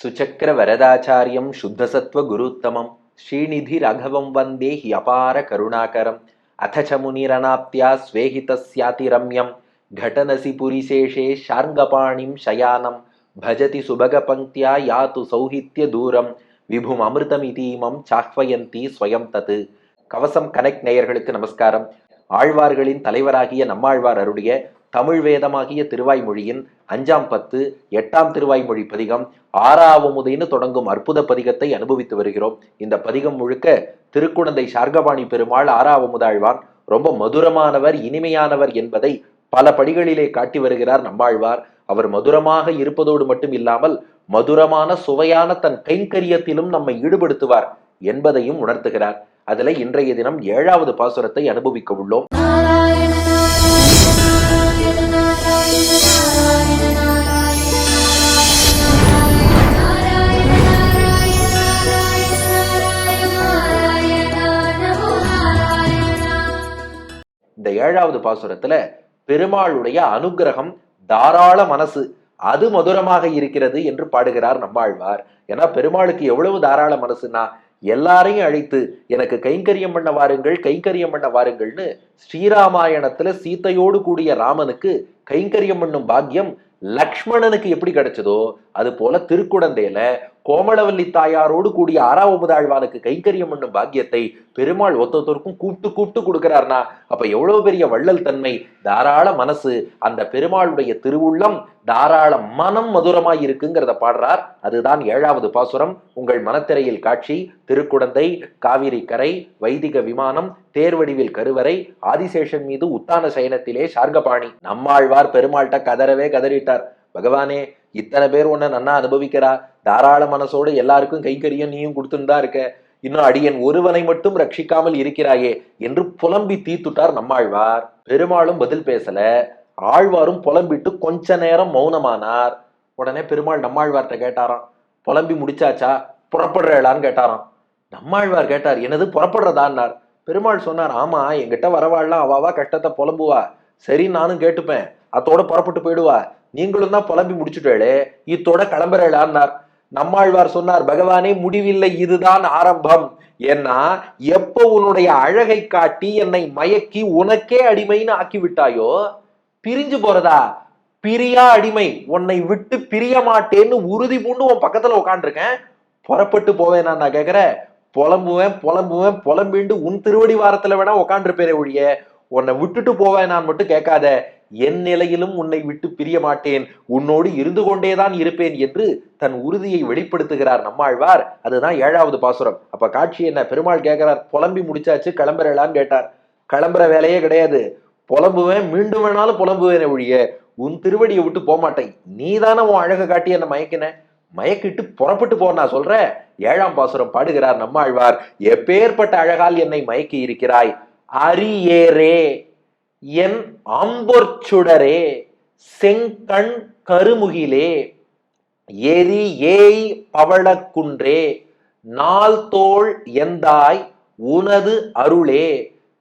சுச்சக்கர வரதாச்சாரியம் சுத்தசத்வ குருத்தமம். ஸ்ரீநிதி ரகவம் வந்தே he அபார கருணாகரம். அத ச முனிரணாப்தியா ஸ்வேஹிதஸ்யாதிரம்யம் घटनसि पुरिशेषे शार्ङ्गपाणिं शयानं भजति सुभगपङ्क्त्या यातु சௌஹித்ய விபும் அமிர்தமிதீமம் சாஹ்வயந்தி ஸ்வயம் தத்து கவசம் கனெக்ட் நேயர்களுக்கு நமஸ்காரம் ஆழ்வார்களின் தலைவராகிய நம்மாழ்வார் அருடைய தமிழ் வேதமாகிய திருவாய்மொழியின் அஞ்சாம் பத்து எட்டாம் திருவாய்மொழி பதிகம் ஆறாவமுதைன்னு தொடங்கும் அற்புத பதிகத்தை அனுபவித்து வருகிறோம். இந்த பதிகம் முழுக்க திருக்குழந்தை சார்கபாணி பெருமாள் ஆறாவமுதாழ்வான் ரொம்ப மதுரமானவர் இனிமையானவர் என்பதை பல படிகளிலே காட்டி வருகிறார் நம்மாழ்வார். அவர் மதுரமாக இருப்பதோடு மட்டும் இல்லாமல் மதுரமான சுவையான தன் கைங்கரியத்திலும் நம்மை ஈடுபடுத்துவார் என்பதையும் உணர்த்துகிறார். அதில் இன்றைய தினம் ஏழாவது பாசுரத்தை அனுபவிக்க உள்ளோம். இந்த ஏழாவது பாசுரத்துல பெருமாளுடைய அனுக்கிரகம் தாராள மனசு அது மதுரமாக இருக்கிறது என்று பாடுகிறார் நம்மாழ்வார் ஏன்னா பெருமாளுக்கு எவ்வளவு தாராள மனசுனா எல்லாரையும் அழைத்து எனக்கு கைங்கரியம் பண்ண வாருங்கள் கைங்கரியம் பண்ண வாருங்கள்னு ஸ்ரீராமாயணத்துல சீத்தையோடு கூடிய ராமனுக்கு கைங்கரியம் பண்ணும் பாக்கியம் லக்ஷ்மணனுக்கு எப்படி கிடைச்சதோ அது போல திருக்குடந்தையில கோமளவல்லி தாயாரோடு கூடிய ஆறாவதாழ்வானுக்கு கைங்கரியம் பண்ணும் பாக்கியத்தை பெருமாள் ஒத்தொத்தருக்கும் கூப்பிட்டு கூப்பிட்டு கொடுக்கிறார்னா அப்ப எவ்வளவு பெரிய வள்ளல் தன்மை? தாராள மனசு. அந்த பெருமாளுடைய திருவுள்ளம் தாராள மனம் மதுரமாய் இருக்குங்கிறத பாடுறார். அதுதான் ஏழாவது பாசுரம். உங்கள் மனத்திரையில் காட்சி திருக்குடந்தை காவிரி கரை வைதிக விமானம் தேர்வடிவில் கருவறை ஆதிசேஷன் மீது உத்தான சயனத்திலே சார்கபாணி. நம்மாழ்வார் பெருமாள்கிட்ட கதறவே கதறிட்டார். பகவானே இத்தனை பேர் உன்னை நன்னா அனுபவிக்கிறா? தாராள மனசோடு எல்லாருக்கும் கைக்கரியும் நீயும் கொடுத்துன்னு தான் இருக்க. இன்னும் அடியன் ஒருவனை மட்டும் ரட்சிக்காமல் இருக்கிறாயே என்று புலம்பி தீத்துட்டார் நம்மாழ்வார். பெருமாளும் பதில் பேசல. ஆழ்வாரும் புலம்பிட்டு கொஞ்ச நேரம் மௌனமானார். உடனே பெருமாள் நம்மாழ்வார்கிட்ட கேட்டாராம். புலம்பி முடிச்சாச்சா? புறப்படுறேளான்னு கேட்டாராம். நம்மாழ்வார் கேட்டார் என்னது புறப்படுறதான்னார்? பெருமாள் சொன்னார் ஆமா என்கிட்ட வரவாள்லாம் அவாவா கஷ்டத்தை புலம்புவா. சரி நானும் கேட்டுப்பேன். அத்தோட புறப்பட்டு போயிடுவா. நீங்களும் தான் புலம்பி முடிச்சுட்டேளே. இத்தோட கிளம்புறேளான்னார். நம்மாழ்வார் சொன்னார் பகவானே முடிவில்லை இதுதான் ஆரம்பம். ஏன்னா எப்போ உன்னுடைய அழகை காட்டி என்னை மயக்கி உனக்கே அடிமைன்னு ஆக்கி விட்டாயோ பிரிஞ்சு போறதா? பிரியா அடிமை. உன்னை விட்டு பிரிய மாட்டேன்னு உறுதி பூண்டு உன் பக்கத்துல உட்காந்துருக்கேன் புறப்பட்டு போவேன் நான் கேக்குறேன். புலம்புவேன் புலம்புவேன் புலம்பிண்டு உன் திருவடி வாரத்துல வேணா உட்காந்துருப்பேரே ஒழிய உன்னை விட்டுட்டு போவேன் நான் மட்டும் கேட்காத. என் நிலையிலும் உன்னை விட்டு பிரிய மாட்டேன். உன்னோடு இருந்து கொண்டேதான் இருப்பேன் என்று தன் உறுதியை வெளிப்படுத்துகிறார் நம்மாழ்வார். அதுதான் ஏழாவது பாசுரம். அப்ப காட்சி என்ன? பெருமாள் கேட்கிறார் புலம்பி முடிச்சாச்சு கிளம்புறலான்னு கேட்டார். கிளம்புற வேலையே கிடையாது. புலம்புவேன் மீண்டும் வேணாலும் புலம்புவேனே ஒழிய உன் திருவடியை விட்டு போமாட்டேன் நீ தானே உன் அழகை காட்டி என்ன மயக்கின? மயக்கிட்டு புறப்பட்டு போ நான் சொல்றேன். ஏழாம் பாசுரம் பாடுகிறார் நம்மாழ்வார் எப்பேற்பட்ட அழகால் என்னை மயக்கி இருக்கிறாய்? அரியேரே என் அம்பொற்சுடரே செங்கண் கருமுகிலே எரி ஏய் பவளக்குன்றே நாள் தோள் எந்தாய் உனது அருளே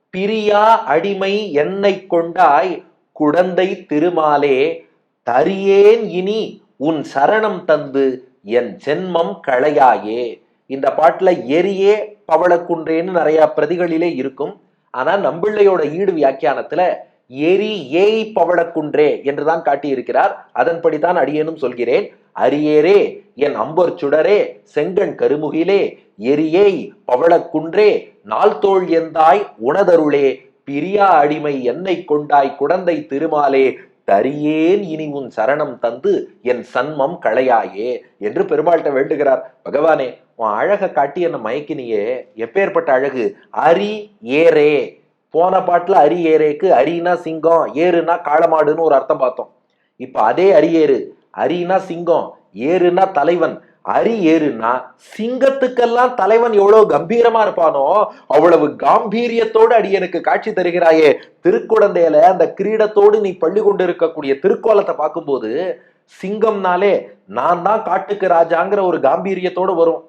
பிரியா அடிமை என்னை கொண்டாய் குடந்தை திருமாலே தரியேன் இனி உன் சரணம் தந்து என் ஜென்மம் களையாயே. இந்த பாட்டுல எரியே பவளக்குன்றேன்னு நிறைய பிரதிகளிலே இருக்கும். ஆனா நம்பிள்ளையோட ஈடு வியாக்கியானத்துல எரி ஏய் பவளக்குன்றே என்றுதான் காட்டியிருக்கிறார். அதன்படிதான் அடியேனும் சொல்கிறேன் அரியேரே என் அம்பர் சுடரே செங்கண் கருமுகிலே எரியேய் பவளக்குன்றே நாள்தோள் எந்தாய் உணதருளே பிரியா அடிமை என்னை கொண்டாய் குடந்தை திருமாலே தரியேன் இனி உன் சரணம் தந்து என் சன்மம் களையாயே என்று பெருமாள்கிட்ட வேண்டுகிறார். பகவானே உன் அழகை காட்டி என்ன மயக்கினியே. எப்பேற்பட்ட அழகு? அரி ஏரே போன பாட்டில் அரி ஏரேக்கு அரினா சிங்கம் ஏறுனா காளமாடுன்னு ஒரு அர்த்தம் பார்த்தோம். இப்போ அதே அரியேறு அரினா சிங்கம் ஏறுனா தலைவன். அரி ஏறுனா சிங்கத்துக்கெல்லாம் தலைவன் எவ்வளவு கம்பீரமா இருப்பானோ அவ்வளவு காம்பீரியத்தோடு அடியனுக்கு காட்சி தருகிறாயே. திருக்குழந்தையில அந்த கிரீடத்தோடு நீ பள்ளி கொண்டு இருக்கக்கூடிய திருக்கோலத்தை பார்க்கும்போது சிங்கம்னாலே நான் தான் காட்டுக்கு ராஜாங்கிற ஒரு காம்பீரியத்தோடு வரும்.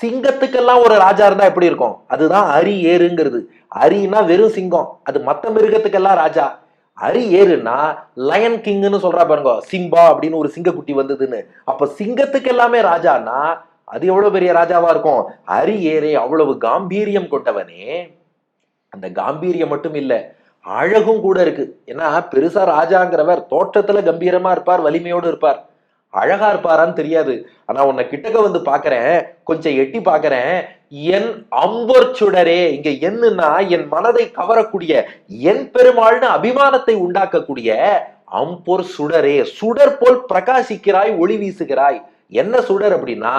சிங்கத்துக்கெல்லாம் ஒரு ராஜா இருந்தா எப்படி இருக்கும்? அதுதான் அரி ஏறுங்கிறது. அரின்னா வெறும் சிங்கம். அது மற்ற மிருகத்துக்கெல்லாம் ராஜா. அரி ஏறுனா லயன் கிங்னு சொல்றா பாருங்க. சிம்பா அப்படின்னு ஒரு சிங்கக்குட்டி வந்ததுன்னு. அப்ப சிங்கத்துக்கு எல்லாமே ராஜானா அது எவ்வளவு பெரிய ராஜாவா இருக்கும்? அரி ஏறே அவ்வளவு காம்பீரியம் கொண்டவனே. அந்த காம்பீரியம் மட்டும் இல்லை அழகும் கூட இருக்கு. ஏன்னா பெருசா ராஜாங்கிறவர் தோற்றத்துல கம்பீரமா இருப்பார் வலிமையோடு இருப்பார். அழகா இருப்பாரான்னு தெரியாது. ஆனா உன்னை கிட்டக்க வந்து பாக்குறேன் கொஞ்சம் எட்டி பாக்குறேன். என் அம்பொற் சுடரே இங்க என்னன்னா என் மனதை கவரக்கூடிய என் பெருமாள்னு அபிமானத்தை உண்டாக்கக்கூடிய அம்பொர் சுடரே. சுடர் போல் பிரகாசிக்கிறாய் ஒளி வீசுகிறாய். என்ன சுடர் அப்படின்னா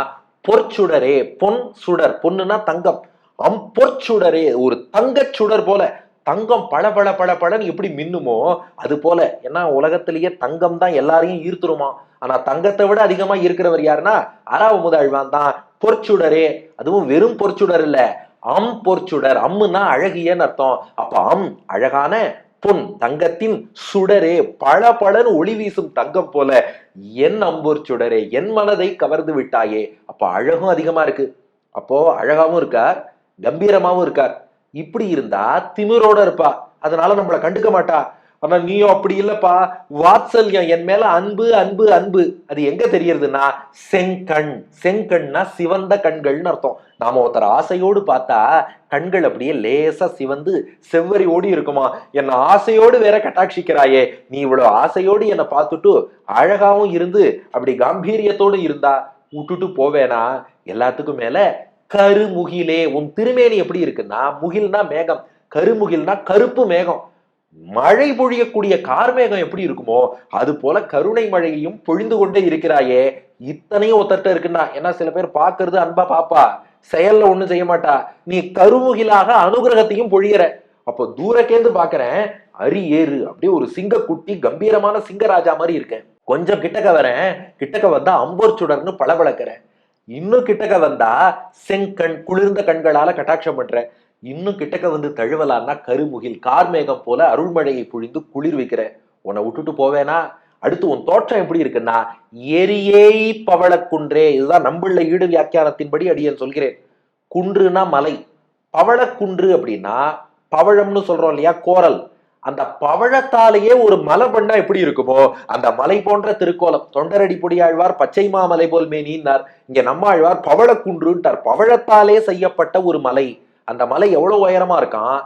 பொற்சுடரே பொன் சுடர். பொண்ணுன்னா தங்கம். அம்பொற்சுடரே ஒரு தங்கச் சுடர் போல. தங்கம் பல பல பல பளன்னு எப்படி மின்னுமோ அது போல. ஏன்னா உலகத்திலேயே தங்கம் தான் எல்லாரையும் ஈர்த்துருமா? ஆனா தங்கத்தை விட அதிகமா இருக்கிறவர் யாருன்னா அராவ முதல்வான் தான். பொற்சுடரே. அதுவும் வெறும் பொற்சுடர் இல்ல. அம் பொற்சுடர். அம்முன்னா அழகியன்னு அர்த்தம். அப்ப அம் அழகான பொன் தங்கத்தின் சுடரே. பல பலன் ஒளி வீசும் தங்கம் போல. என் அம்பூர் சுடரே என் மனதை கவர்ந்து விட்டாயே. அப்ப அழகும் அதிகமா இருக்கு. அப்போ அழகாவும் இருக்கார் கம்பீரமாவும் இருக்கார். இப்படி இருந்தா திமிரோட இருப்பா. அதனால நம்மளை கண்டுக்க மாட்டா. ஆனா நீயும் அப்படி இல்லப்பா. வாத்சல்யம் என் மேல அன்பு அன்பு அன்பு. அது எங்க தெரியறதுன்னா செங்கண். செங்கண்னா சிவந்த கண்கள்னு அர்த்தம். நாம ஒருத்தர் ஆசையோடு பார்த்தா கண்கள் அப்படியே லேசா சிவந்து செவ்வரி ஓடி இருக்குமா? என்ன ஆசையோடு வேற கட்டாட்சிக்கிறாயே. நீ இவ்வளவு ஆசையோடு என்னை பார்த்துட்டு அழகாவும் இருந்து அப்படி காம்பீரியத்தோடு இருந்தா விட்டுட்டு போவேனா? எல்லாத்துக்கும் மேல கருமுகிலே உன் திருமேனி எப்படி இருக்குன்னா முகில்னா மேகம் கருமுகில்னா கருப்பு மேகம். மழை பொழியக்கூடிய கார்மேகம் எப்படி இருக்குமோ அது போல கருணை மழையையும் பொழிந்து கொண்டே இருக்கிறாயே. இத்தனையும் ஒத்தட்ட இருக்குன்னா ஏன்னா சில பேர் பாக்குறது அன்பா பாப்பா. செயல்ல ஒண்ணும் செய்ய மாட்டா. நீ கருமுகிலாக அனுகிரகத்தையும் பொழியற. அப்போ தூரக்கேந்து பாக்குறேன் அரி ஏறு அப்படியே ஒரு சிங்க குட்டி கம்பீரமான சிங்கராஜா மாதிரி இருக்கேன். கொஞ்சம் கிட்டக்க வரேன் கிட்டக்க வந்தா அம்போர் சுடர்னு பளபளக்கிறேன். இன்னும் கிட்டக்க வந்தா செங்கண் குளிர்ந்த கண்களால கட்டாட்சம் பண்ற. இன்னும் கிட்டக்க வந்து தழுவலான்னா கருமுகில் கார்மேகம் போல அருள்மழையை புழிந்து குளிர் வைக்கிற. உன்னை விட்டுட்டு போவேனா? அடுத்து உன் தோற்றம் எப்படி இருக்குன்னா எரியேய் பவளக்குன்றே. இதுதான் நம்மள ஈடு வியாக்கியானத்தின்படி அடியன் சொல்கிறேன். குன்றுனா மலை. பவளக்குன்று அப்படின்னா பவழம்னு சொல்றோம் இல்லையா? கோரல். அந்த பவழத்தாலேயே ஒரு மலை பண்ணா எப்படி இருக்குமோ அந்த மலை போன்ற திருக்கோலம். தொண்டரடி பொடியாழ்வார் பச்சை மாமலை போல் மேனின்னார் இங்க நம்மாழ்வார் பவழக்குன்றுன்றார். பவழத்தாலே செய்யப்பட்ட ஒரு மலை. அந்த மலை எவ்வளவு உயரமா இருக்கான்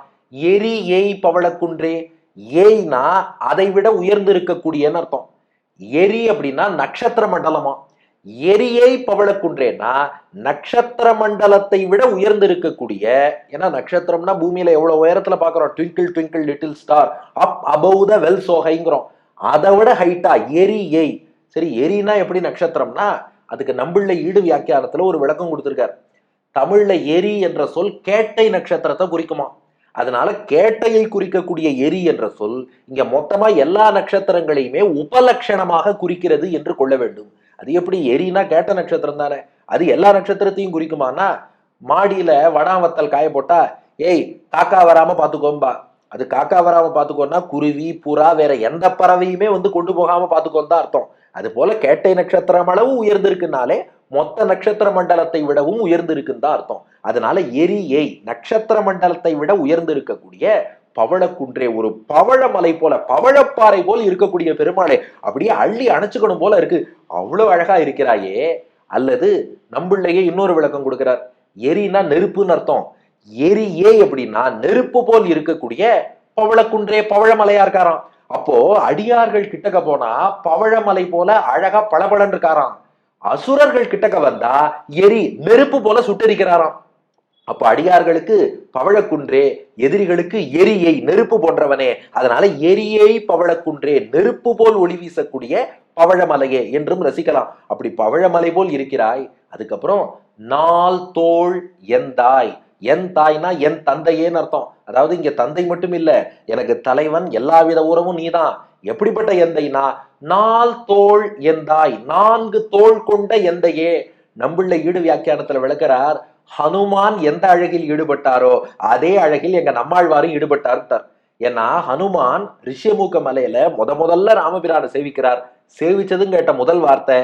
எரி ஏய் பவளக்குன்றே ஏய்னா அதை விட உயர்ந்து இருக்கக்கூடியன்னு அர்த்தம். எரி அப்படின்னா நட்சத்திர மண்டலமா? எரியை பவளக்குன்றேன்னா நட்சத்திர மண்டலத்தை விட உயர்ந்து இருக்கக்கூடிய ஏன்னா நட்சத்திரம்னா பூமியில எவ்வளவு உயரத்துல பாக்குறோம் twinkle twinkle little star up above the well சோகைங்கிறோம். அதை விட ஹைட்டா எரி ஏய் சரி எரினா எப்படி நட்சத்திரம்னா அதுக்கு நம்பிள்ள ஈடு வியாக்கியானத்துல ஒரு விளக்கம் கொடுத்துருக்காரு. தமிழ்ல எரி என்ற சொல் கேட்டை நட்சத்திரத்தை குறிக்குமா? அதனால கேட்டையை குறிக்கக்கூடிய எரி என்ற சொல் இங்க மொத்தமா எல்லா நட்சத்திரங்களையுமே உபலட்சணமாக குறிக்கிறது என்று கொள்ள வேண்டும். அது எப்படி எரினா கேட்ட நட்சத்திரம் தானே? அது எல்லா நட்சத்திரத்தையும் குறிக்குமானா மாடியில வடாவத்தல் காய போட்டா ஏய் காக்கா வராம பாத்துக்கோம்பா. அது காக்கா வராம பாத்துக்கோன்னா குருவி புறா வேற எந்த பறவையுமே வந்து கொண்டு போகாம பாத்துக்கோன்னு தான் அர்த்தம். அது போல கேட்டை நட்சத்திரம் அளவு உயர்ந்திருக்குனாலே மொத்த நட்சத்திர மண்டலத்தை விடவும் உயர்ந்திருக்குன்னு தான் அர்த்தம். அதனால எரி ஏய் நட்சத்திர மண்டலத்தை விட உயர்ந்து இருக்கக்கூடிய பவளக்குன்றே ஒரு பவழமலை போல பவழப்பாறை போல் இருக்கக்கூடிய பெருமாளே அப்படியே அள்ளி அணைச்சுக்கணும் போல இருக்கு. அவ்வளவு அழகா இருக்கிறாயே. அல்லது நம்பிள்ளையே இன்னொரு விளக்கம் கொடுக்கிறார். எரினா நெருப்புன்னு அர்த்தம். எரி எப்படின்னா அப்படின்னா நெருப்பு போல் இருக்கக்கூடிய பவளக்குன்றே பவழமலையா இருக்காராம். அப்போ அடியார்கள் கிட்டக்க போனா பவழமலை போல அழகா பளபளன்னு இருக்காராம். அசுரர்கள் கிட்டக்க வந்தா எரி நெருப்பு போல சுட்டரிக்கிறாராம். அப்ப அடியார்களுக்கு பவழக்குன்றே எதிரிகளுக்கு எரியை நெருப்பு போன்றவனே. அதனால எரியை பவழக்குன்றே நெருப்பு போல் ஒளி வீசக்கூடிய பவழமலையே என்றும் ரசிக்கலாம். அப்படி பவழமலை போல் இருக்கிறாய் அதுக்கப்புறம் நாள் தோள் எந்தாய் என் தாய்னா என் தந்தையேன்னு அர்த்தம். அதாவது இங்க தந்தை மட்டும் இல்ல எனக்கு தலைவன் எல்லாவித உறவும் நீதான். எப்படிப்பட்ட எந்தைனா நாள் தோள் எந்தாய் நான்கு தோள் கொண்ட எந்தையே நம்பிள்ள ஈடு வியாக்கியானத்துல விளக்கிறார் ஹனுமான் எந்த அழகில் ஈடுபட்டாரோ அதே அழகில் எங்க நம்மாழ்வாரும் ஈடுபட்டார் ஏன்னா ஹனுமான் ரிஷியமூக்க மலையில முத முதல்ல ராமபிரானை சேவிக்கிறார். சேவிச்சதும் கேட்ட முதல் வார்த்தை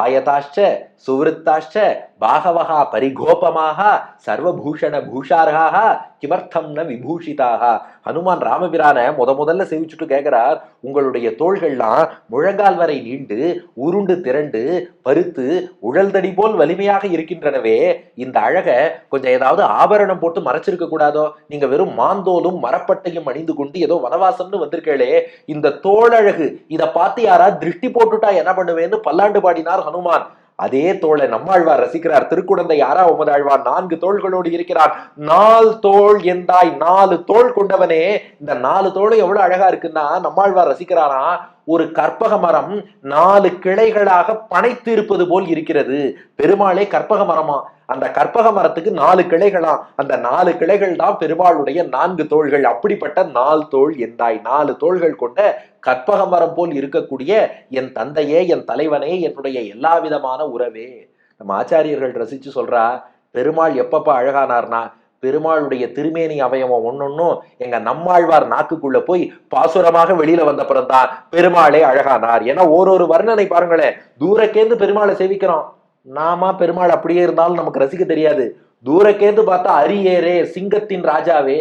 ஆயதாஷ்ட சுவிருத்தாஷ்ட பாகவகா பரிகோபமாக சர்வபூஷண பூஷார்காக கிமர்த்தம் ந விபூஷிதாக. ஹனுமான் ராமபிரான முத முதல்ல சேவிச்சுட்டு கேட்கிறார் உங்களுடைய தோள்கள்லாம் முழங்கால் வரை நீண்டு உருண்டு திரண்டு பருத்து உழல்தடி போல் வலிமையாக இருக்கின்றனவே. இந்த அழக கொஞ்சம் ஏதாவது ஆபரணம் போட்டு மறைச்சிருக்க கூடாதோ? நீங்க வெறும் மாந்தோலும் மரப்பட்டையும் அணிந்து கொண்டு ஏதோ வனவாசம்னு வந்திருக்கேளே இந்த தோழழகு இதை பார்த்து யாரா திருஷ்டி போட்டுட்டா என்ன பண்ணுவேன்னு பல்லாண்டு பாடினார் ஹனுமான். அதே தோளை நம்மாழ்வார் ரசிக்கிறார். திருக்குடந்தை ஆறா ஆழ்வார்? நான்கு தோள்களோடு இருக்கிறார் நாலு தோல் எந்தாய் நாலு தோள் கொண்டவனே. இந்த நாலு தோளை எவ்வளவு அழகா இருக்குன்னா நம்மாழ்வார் ரசிக்கிறாரா? ஒரு கற்பக மரம் நாலு கிளைகளாக பனைத்து இருப்பது போல் இருக்கிறது. பெருமாளே கற்பக மரமா? அந்த கற்பக மரத்துக்கு நாலு கிளைகளாம் அந்த நாலு கிளைகள் தான் பெருமாளுடைய நான்கு தோள்கள். அப்படிப்பட்ட நாலு தோல் எந்தாய் நாலு தோள்கள் கொண்ட கற்பக மரம் போல் இருக்கக்கூடிய என் தந்தையே என் தலைவனே என்னுடைய எல்லா விதமான உறவே. நம்ம ஆச்சாரியர்கள் ரசிச்சு சொல்றா பெருமாள் எப்பப்ப அழகானார்னா பெருமாளுடைய திருமேனி அவயவம் ஒன்னொன்னும் எங்க நம்மாழ்வார் நாக்குக்குள்ள போய் பாசுரமாக வெளியில வந்த தான் பெருமாளே அழகானார். ஏன்னா ஒரு வர்ணனை பாருங்களேன் தூரக்கேந்து பெருமாளை சேவிக்கிறோம். நாமா பெருமாள் அப்படியே இருந்தாலும் நமக்கு ரசிக்க தெரியாது. தூரக்கேந்து பார்த்தா அரியேரே சிங்கத்தின் ராஜாவே.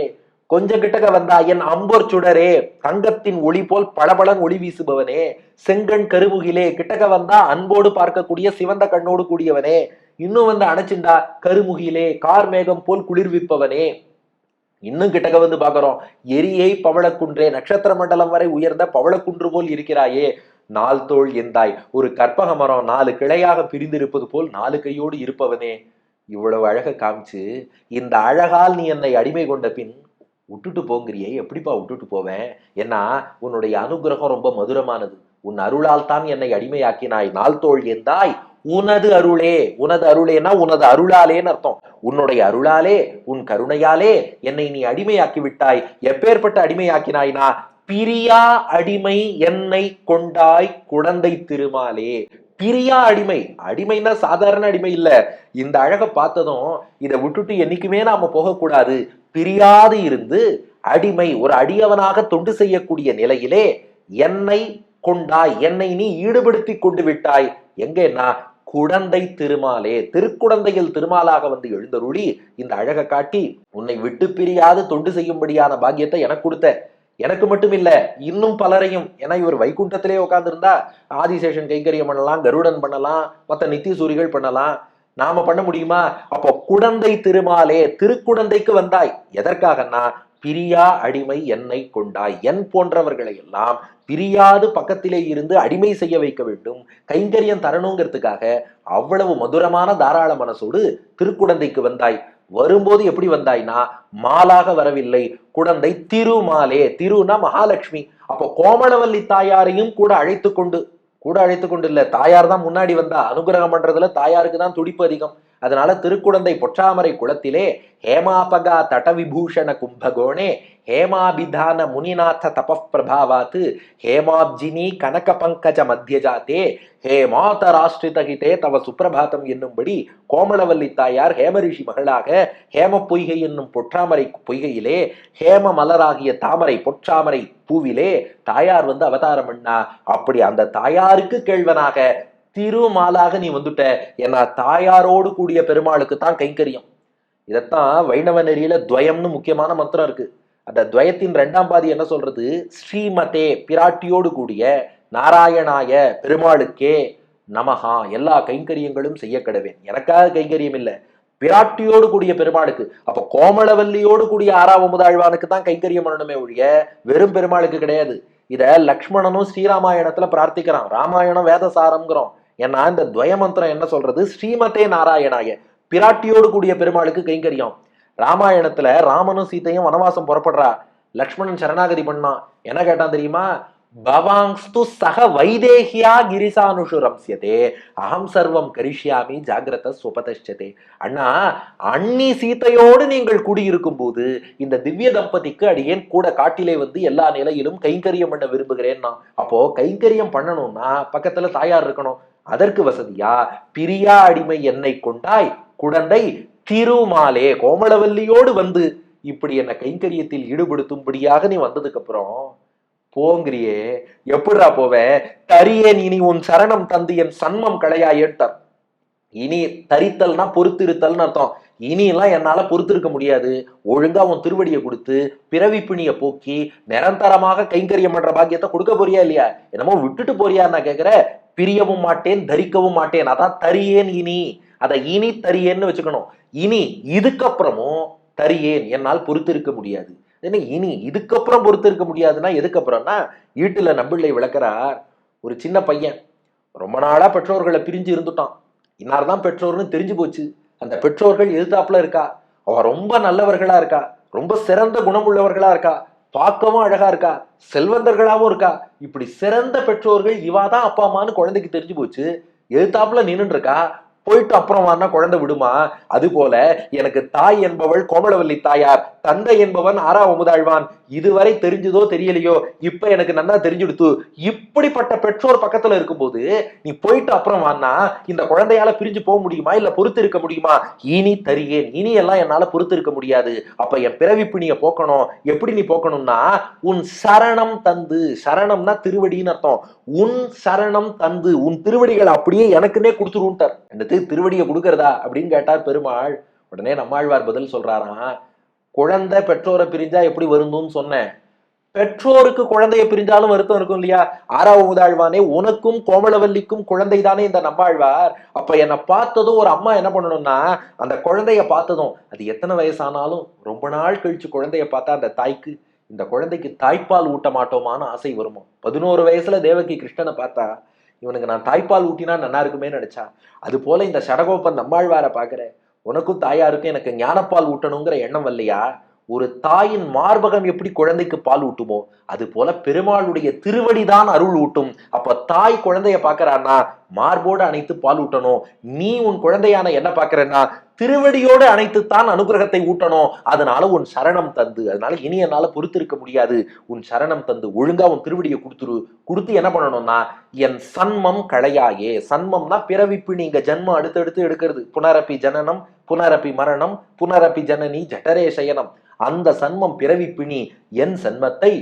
கொஞ்சம் கிட்டக்க வந்தா என் அம்போர் சுடரே தங்கத்தின் ஒளி போல் பளபளன் ஒளி வீசுபவனே செங்கண் கருமுகிலே கிட்டக்க வந்தா அன்போடு பார்க்கக்கூடிய சிவந்த கண்ணோடு கூடியவனே இன்னும் வந்து அணைச்சிண்டா கருமுகிலே கார் மேகம் போல் குளிர்விப்பவனே. இன்னும் கிட்டக்க வந்து பாக்குறோம் எரியை பவளக்குன்றே நட்சத்திர மண்டலம் வரை உயர்ந்த பவளக்குன்று போல் இருக்கிறாயே நாள் தோள் எந்தாய் ஒரு கற்பக மரம் நாலு கிளையாக பிரிந்திருப்பது போல் நாலு கையோடு இருப்பவனே. இவ்வளவு அழக காமிச்சு இந்த அழகால் நீ என்னை அடிமை கொண்ட பின் விட்டுட்டு போங்கிறியே எப்படிப்பா விட்டுட்டு போவேன்? ஏன்னா உன்னுடைய அனுகிரகம் ரொம்ப மதுரமானது. உன் அருளால் தான் என்னை அடிமையாக்கினாய். நாள் தோள் எந்தாய்? உனது அருளே. உனது அருளேனா உனது அருளாலேன்னு அர்த்தம். உன்னுடைய அருளாலே உன் கருணையாலே என்னை நீ அடிமையாக்கி விட்டாய் எப்பேற்பட்ட அடிமையாக்கினாய்னா பிரியா அடிமை என்னை கொண்டாய் குழந்தை திருமாலே. பிரியா அடிமை. அடிமைன்னா சாதாரண அடிமை இல்ல. இந்த அழகை பார்த்ததும் இதை விட்டுட்டு என்னைக்குமே நாம போகக்கூடாது. பிரியாது இருந்து அடிமை ஒரு அடியவனாக தொண்டு செய்யக்கூடிய நிலையிலே என்னை கொண்டாய் என்னை நீ ஈடுபடுத்தி கொண்டு விட்டாய். எங்கன்னா குடந்தை திருமாலே திருக்குடந்தையில் திருமாலாக வந்து எழுந்தருளி இந்த அழகை காட்டி உன்னை விட்டு பிரியாது தொண்டு செய்யும்படியான பாக்கியத்தை எனக்கு கொடுத்த. எனக்கு மட்டும் இல்ல இன்னும் பலரையும். ஏன்னா இவர் வைகுண்டத்திலே உட்காந்துருந்தா ஆதிசேஷன் கைங்கரியம் பண்ணலாம் கருடன் பண்ணலாம் மற்ற நித்திய சூரிகள் பண்ணலாம். நாம பண்ண முடியுமா? அப்போ குடந்தை திருமாலே திருக்குடந்தைக்கு வந்தாய். எதற்காகன்னா பிரியா அடிமை என்னை கொண்டாய். என் போன்றவர்களை எல்லாம் பிரியாது பக்கத்திலே இருந்து அடிமை செய்ய வைக்க வேண்டும். கைங்கரியம் தரணுங்கிறதுக்காக அவ்வளவு மதுரமான தாராள மனசோடு திருக்குடந்தைக்கு வந்தாய். வரும்போது எப்படி வந்தாய்னா மாலாக வரவில்லை. குடந்தை திருமாலே திருனா மகாலட்சுமி. அப்போ கோமளவல்லி தாயாரையும் கூட அழைத்து கொண்டு கூட அழைத்து கொண்டு தாயார் தான் முன்னாடி வந்தா. அனுகிரகம் பண்றதுல தாயாருக்கு தான் துடிப்பு அதிகம். அதனால திருக்குழந்தை பொற்றாமரை குளத்திலே ஹேமாபகா தட விபூஷண கும்பகோணே ஹேமாபிதான முனிநாத தபப்பிரபாவாத்து ஹேமாப்ஜினி கனக பங்கஜ மத்தியஜாத்தே ஹே மாதராஷ்டிரிதகிதே தவ சுப்பிரபாதம் என்னும்படி கோமளவல்லி தாயார் ஹேமரிஷி மகளாக ஹேம பொய்கை என்னும் பொற்றாமரை பொய்கையிலே ஹேம மலராகிய தாமரை பொற்றாமரை பூவிலே தாயார் வந்து அவதாரம் பண்ணா அப்படி அந்த தாயாருக்கு கேள்வனாக திருமாலாக நீ வந்துட்ட ஏன்னா தாயாரோடு கூடிய பெருமாளுக்கு தான் கைங்கரியம். இதைத்தான் வைணவ நெறியில துவயம்னு முக்கியமான மந்திரம் இருக்கு. அந்த துவயத்தின் ரெண்டாம் பாதி என்ன சொல்றது? ஸ்ரீமதே பிராட்டியோடு கூடிய நாராயணாய பெருமாளுக்கே நமஹா. எல்லா கைங்கரியங்களும் செய்ய கிடவேன் எனக்காக கைங்கரியம் இல்லை. பிராட்டியோடு கூடிய பெருமாளுக்கு. அப்ப கோமளவல்லியோடு கூடிய ஆறாவ ஆறாவமுதாழ்வானுக்கு தான் கைங்கரியம் பண்ணணுமே ஒழிய வெறும் பெருமாளுக்கு கிடையாது. இத லக்ஷ்மணனும் ஸ்ரீராமாயணத்துல பிரார்த்திக்கிறான். ராமாயணம் வேதசாரம்ங்கிறோம். ஏன்னா இந்த துவய மந்திரம் என்ன சொல்றது? ஸ்ரீமதே நாராயணாய. பிராட்டியோடு கூடிய பெருமாளுக்கு கைங்கரியம். ராமாயணத்துல ராமனும் சீதையும் வனவாசம் புறப்படுறா. லக்ஷ்மணன் சரணாகதி பண்ணான் என்ன கேட்டான் தெரியுமா? பவாங்ஸ்து சக வைதேகியா கிரிசானுஷு ரம்சியதே. அகம் சர்வம் கரிஷ்யாமி ஜாகிரத சுபதஷ்டதே. அண்ணா அண்ணி சீதையோடு நீங்கள் குடியிருக்கும் போது இந்த திவ்ய தம்பதிக்கு அடியேன் கூட காட்டிலே வந்து எல்லா நிலையிலும் கைங்கரியம் பண்ண விரும்புகிறேன்னா. அப்போ கைங்கரியம் பண்ணணும்னா பக்கத்துல தாயார் இருக்கணும். அதற்கு வசதியா? பிரியா அடிமை என்னை கொண்டாய் குடந்தை திருமாலே கோமளவல்லியோடு வந்து இப்படி என்ன கைங்கரியத்தில் ஈடுபடுத்தும்படியாக நீ வந்ததுக்கு அப்புறம் போங்கிறியே எப்படிரா போவ? தரியேன் இனி உன் சரணம் தந்து என் சன்மம் களையாயேட்டார் இனி தரித்தல்னா பொறுத்திருத்தல்னு அர்த்தம். இனியெல்லாம் என்னால பொறுத்திருக்க முடியாது. ஒழுங்கா உன் திருவடியை கொடுத்து பிறவி பிணிய போக்கி நிரந்தரமாக கைங்கரியம் பண்ற பாக்கியத்தை கொடுக்க போறியா இல்லையா? என்னமோ விட்டுட்டு போறியா நான் கேக்குற பிரியவும் மாட்டேன் தரிக்கவும் மாட்டேன். அதான் தரியேன் இனி. அதை இனி தரியேன்னு வச்சுக்கணும். இனி இதுக்கப்புறமும் தரியேன். என்னால் பொறுத்திருக்க முடியாது. என்ன இனி இதுக்கப்புறம் பொறுத்திருக்க முடியாதுன்னா எதுக்கப்புறம்னா வீட்டில் நம்பிள்ளை விளக்குறார் ஒரு சின்ன பையன். ரொம்ப நாளா பெற்றோர்களை பிரிஞ்சு இருந்துட்டான். இன்னார் தான் பெற்றோர்னு தெரிஞ்சு போச்சு. அந்த பெற்றோர்கள் எதிர்த்தாப்புல இருக்கா? அவ ரொம்ப நல்லவர்களா இருக்கா? ரொம்ப சிறந்த குணமுள்ளவர்களா இருக்கா? பார்க்கவும் அழகா இருக்கா? செல்வந்தர்களாகவும் இருக்கா? இப்படி சிறந்த பெற்றோர்கள் இவா தான் அப்பா அம்மான்னு குழந்தைக்கு தெரிஞ்சு போச்சு. எழுத்தாப்புல நின்றுட்டு இருக்கா? போயிட்டு அப்புறம் வானா குழந்தை விடுமா? அது போல எனக்கு தாய் என்பவள் கோமலவல்லி தாயார் தந்தை என்பவன் ஆறா அமுதாழ்வான் இதுவரை தெரிஞ்சதோ தெரியலையோ? இப்ப எனக்கு நல்லா தெரிஞ்சுடுத்து. இப்படிப்பட்ட பெற்றோர் பக்கத்துல இருக்கும்போது நீ போயிட்டு அப்புறம் வானா இந்த குழந்தையால பிரிஞ்சு போக முடியுமா? இல்ல பொறுத்து இருக்க முடியுமா? இனி தரியேன் இனி எல்லாம் என்னால பொறுத்து இருக்க முடியாது. அப்ப என் பிறவி பிணிய போக்கணும். எப்படி நீ போக்கணும்னா உன் சரணம் தந்து. சரணம்னா திருவடின்னு அர்த்தம். உன் சரணம் தந்து. உன் திருவடிகள் அப்படியே எனக்குன்னே கொடுத்துருன்ட்டார். கேட்டு திருவடியை கொடுக்கறதா அப்படின்னு கேட்டார் பெருமாள். உடனே நம்மாழ்வார் பதில் சொல்றாராம் குழந்தை பெற்றோரை பிரிஞ்சா எப்படி வருந்தும்னு சொன்னேன். பெற்றோருக்கு குழந்தைய பிரிஞ்சாலும் வருத்தம் இருக்கும் இல்லையா? ஆறாவது முதலாழ்வானே உனக்கும் கோமளவல்லிக்கும் குழந்தை தானே இந்த நம்மாழ்வார். அப்ப என்னை பார்த்ததும் ஒரு அம்மா என்ன பண்ணணும்னா அந்த குழந்தைய பார்த்ததும் அது எத்தனை வயசானாலும் ரொம்ப நாள் கழிச்சு குழந்தைய பார்த்தா அந்த தாய்க்கு இந்த குழந்தைக்கு தாய்ப்பால் ஊட்ட மாட்டோமான்னு ஆசை வருமோ பதினோரு வயசுல தேவகி கிருஷ்ணனை பார்த்தா இவனுக்கு நான் தாய்ப்பால் ஊட்டினா நல்லா இருக்குமே நினைச்சா அது போல இந்த சடகோப்பன் நம்மாழ்வாரை பாக்குற உனக்கும் தாயாருக்கும் எனக்கு ஞானப்பால் ஊட்டணுங்கிற எண்ணம் இல்லையா ஒரு தாயின் மார்பகம் எப்படி குழந்தைக்கு பால் ஊட்டுமோ அது போல பெருமாளுடைய திருவடிதான் அருள் ஊட்டும். அப்ப தாய் குழந்தைய பாக்குறான்னா மார்போடு அணைத்து பால் ஊட்டணும். நீ உன் குழந்தையான என்ன பாக்குறன்னா திருவடியோடு அணைத்துத்தான் அனுகிரகத்தை ஊட்டணும். அதனால உன் சரணம் தந்து. அதனால இனி என்னால பொறுத்திருக்க முடியாது. உன் சரணம் தந்து. ஒழுங்கா உன் திருவடியை கொடுத்துரு. கொடுத்து என்ன பண்ணணும்னா என் சன்மம் களையாயே. சன்மம்னா பிறவிப்பு நீங்க. ஜன்மம் அடுத்தடுத்து எடுக்கிறது. புனரப்பி ஜனனம் புனரப்பி மரணம் புனரப்பி ஜனனி ஜட்டரே சயனம். அந்த சன்மம் பிறவி பிணி என் சன்மத்தை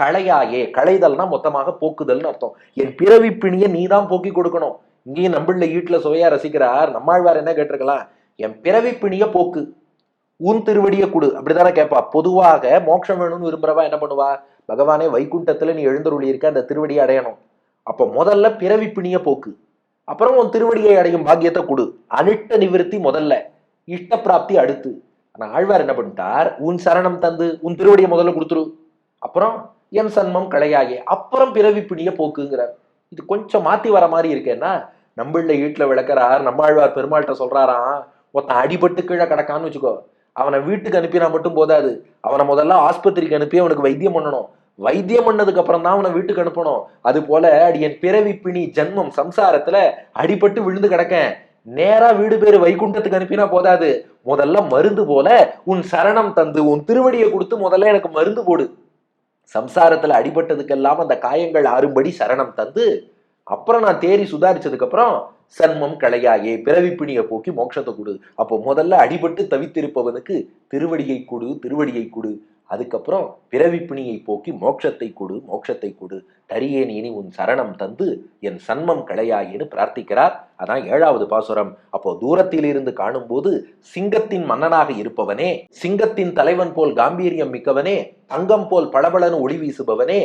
களையாயே களைதல்னா மொத்தமாக போக்குதல்னு அர்த்தம். என் பிறவி பிணியை நீ தான் போக்கி கொடுக்கணும். இங்கேயும் நம்பிள்ள வீட்டுல சுவையா ரசிக்கிறார். நம்மாழ்வார் என்ன கேட்டிருக்கலாம்? என் பிறவி பிணிய போக்கு. உன் திருவடியை கொடு. அப்படிதானே கேட்பா. பொதுவாக மோட்சம் வேணும்னு விரும்புறவா என்ன பண்ணுவா? பகவானே வைகுண்டத்துல நீ எழுந்தருளி இருக்க அந்த திருவடியை அடையணும். அப்போ முதல்ல பிறவி பிணிய போக்கு. அப்புறம் உன் திருவடியை அடையும் பாக்கியத்தை கொடு. அனிட்ட நிவிருத்தி முதல்ல. இஷ்ட பிராப்தி அடுத்து. ஆனா ஆழ்வார் என்ன பண்ணிட்டார்? உன் சரணம் தந்து உன் திருவடியை முதல்ல கொடுத்துரு. அப்புறம் என் சன்மம் களையாயே அப்புறம் பிறவி பிணிய போக்குங்கிறார். இது கொஞ்சம் மாத்தி வர மாதிரி இருக்கேன்னா நம்மள வீட்டில் விளக்குறார் நம்மாழ்வார் பெருமாள்கிட்ட சொல்றாராம் ஒருத்தன் அடிபட்டு கீழே கிடக்கான்னு வச்சுக்கோ. அவனை வீட்டுக்கு அனுப்பினா மட்டும் போதாது. அவனை முதல்ல ஆஸ்பத்திரிக்கு அனுப்பி அவனுக்கு வைத்தியம் பண்ணணும். வைத்தியம் பண்ணதுக்கு அப்புறம் தான் அவனை வீட்டுக்கு அனுப்பணும். அது போல அடியன் பிறவி பிணி ஜன்மம் சம்சாரத்துல அடிபட்டு விழுந்து கிடக்கேன். நேரா வீடு பேரு வைகுண்டத்துக்கு அனுப்பினா போதாது. முதல்ல மருந்து போல உன் சரணம் தந்து உன் திருவடியை கொடுத்து முதல்ல எனக்கு மருந்து போடு. சம்சாரத்துல அடிபட்டதுக்கெல்லாம் அந்த காயங்கள் ஆறும்படி சரணம் தந்து அப்புறம் நான் தேறி சுதாரிச்சதுக்கு அப்புறம் சன்மம் களையாயே பிறவி பிணியை போக்கி மோட்சத்தை கொடு. அப்போ முதல்ல அடிபட்டு தவித்திருப்பவனுக்கு திருவடியை கொடு திருவடியை கொடு. அதுக்கப்புறம் பிறவிப்பிணியை போக்கி மோட்சத்தை கொடு மோட்சத்தை கொடு. தரியேன் இனி உன் சரணம் தந்து என் சன்மம் களையாயின்னு பிரார்த்திக்கிறார். அதான் ஏழாவது பாசுரம். அப்போ தூரத்தில் இருந்து காணும்போது சிங்கத்தின் மன்னனாக இருப்பவனே சிங்கத்தின் தலைவன் போல் காம்பீரியம் மிக்கவனே தங்கம் போல் பளபளனு ஒளி வீசுபவனே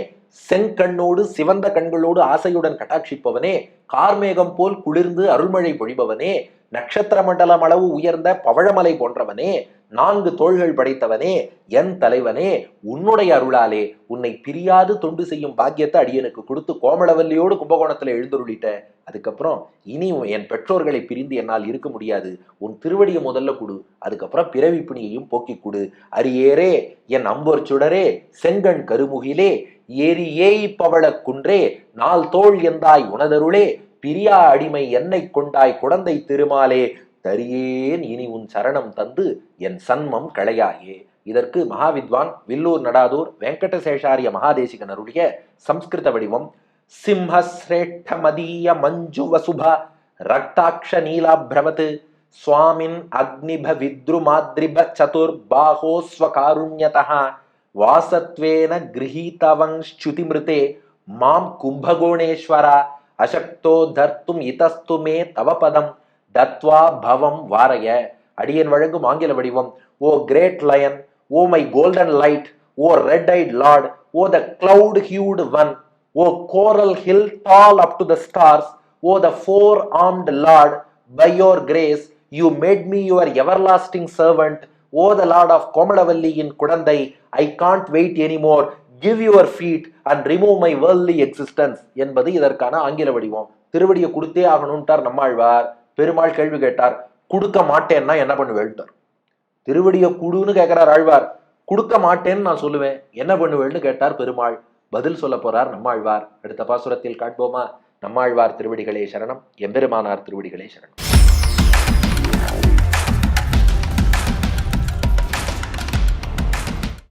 செங்கண்ணோடு சிவந்த கண்களோடு ஆசையுடன் கட்டாட்சிப்பவனே கார்மேகம் போல் குளிர்ந்து அருள்மழை பொழிபவனே நட்சத்திர மண்டலம் அளவு உயர்ந்த பவழமலை போன்றவனே நான்கு தோள்கள் படைத்தவனே என் தலைவனே உன்னுடைய அருளாலே உன்னை பிரியாது தொண்டு செய்யும் பாக்கியத்தை அடியனுக்கு கொடுத்து கோமளவல்லியோடு கும்பகோணத்தில் எழுந்தருளிட்ட. அதுக்கப்புறம் இனி என் பெற்றோர்களை பிரிந்து என்னால் இருக்க முடியாது. உன் திருவடியை முதல்ல கொடு. அதுக்கப்புறம் பிறவி பிணியையும் போக்கிக் கொடு. அரியேரே என் அம்பொர் சுடரே செங்கண் கருமுகிலே ஏரி ஏய் பவள குன்றே நாள் தோள் எந்தாய் உனதருளே பிரியா அடிமை என்னை கொண்டாய் குழந்தை திருமாலே தரியேன் இனி உன் சரணம் தந்து என் சன்மம் களையாயே. இதற்கு மகாவித்வான் வில்லூர் நடாதூர் வெங்கடசேஷாரிய மகாதேசிகனருடைய சம்ஸ்கிருத வடிவம் சிம்ஹசிரேஷ்ட மதிய மஞ்சு வசுப ரக்தாட்ச நீலாபிரவத் சுவாமின் அக்னிப வித்ருமாத்ரிப சதுர்பாகோஸ்வகாருண்யதா வாசத்வேன கிரகீதவங் ஸ்துதிமிருதே மாம் கும்பகோணேஸ்வரா அசக்தோ தர்த்தும் இதஸ்துமே தவ பதம். தத்வா பவம் வாரய. அடியன் வழங்கும் ஆங்கில வடிவம். ஓ great lion. Oh my golden light. Oh red eyed lord. Oh the cloud hued one oh coral hill tall up to the stars. Oh the four armed lord. By your grace. You made me your everlasting servant. Oh the lord of கோமலவல்லியின் குழந்தை. I can't wait anymore give your feet and remove my வேர்ல்லி existence என்பது இதற்கான ஆங்கில வடிவம். திருவடியை கொடுத்தே ஆகணும்ட்டார் நம்மாழ்வார். பெருமாள் கேள்வி கேட்டார் கொடுக்க மாட்டேன்னா என்ன பண்ணுவேன்ட்டார் திருவடியை குடுன்னு கேட்கிறார் ஆழ்வார். கொடுக்க மாட்டேன்னு நான் சொல்லுவேன். என்ன பண்ணுவேன்னு கேட்டார் பெருமாள். பதில் சொல்ல போறார் நம்மாழ்வார். அடுத்த பாசுரத்தில் காண்போமா? நம்மாழ்வார் திருவடிகளே சரணம். எம்பெருமானார் திருவடிகளே சரணம்.